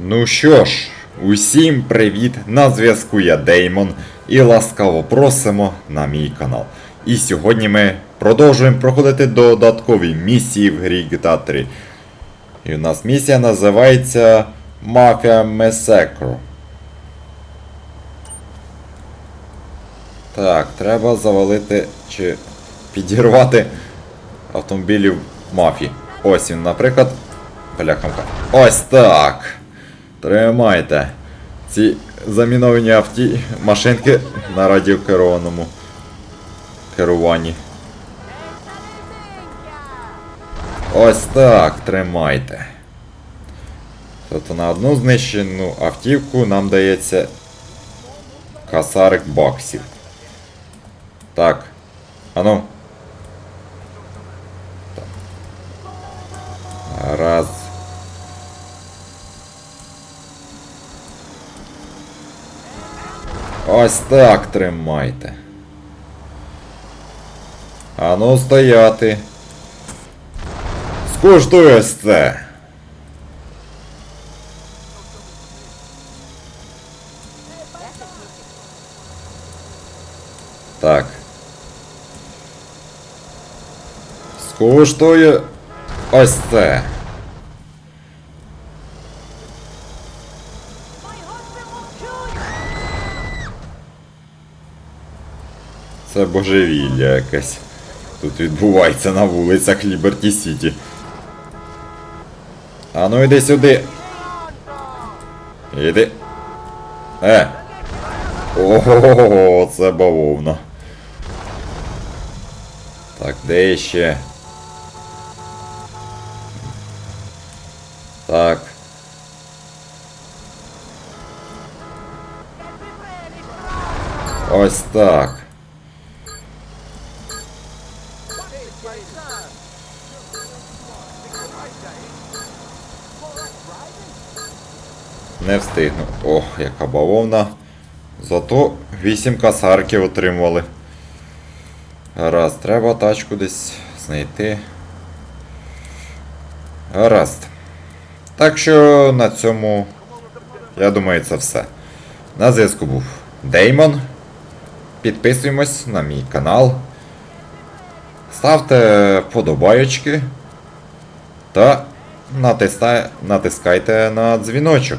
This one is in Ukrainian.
Ну що ж, усім привіт! На зв'язку я Деймон і ласкаво просимо на мій канал. І сьогодні ми продовжуємо проходити додаткові місії в грі GTA 3. І у нас місія називається Мафія Месекро. Так, треба завалити чи підірвати автомобілів мафії. Ось він, наприклад. Бляхамка. Ось так. Тримайте. Ці заміновані авті... машинки на радіокерованому керуванні. Ось так, тримайте. Тобто на одну знищену автівку нам дається касарик баксів. Так. Ану. Ось так тримайте. Ану стояти. Скуштуй ось це. Так. Скуштую ось це. Це божевілля якесь. Тут відбувається на вулицях Ліберті Сіті. А ну йди сюди. Іди. Е. Ого, це бавовна. Так, де ще? Так. Ось так. Не встигну. Ох, яка бавовна. Зато 8 касарків отримували. Гаразд, треба тачку десь знайти. Гаразд. Так що на цьому, я думаю, це все. На зв'язку був Деймон. Підписуємось на мій канал. Ставте вподобайочки. Та натискайте на дзвіночок,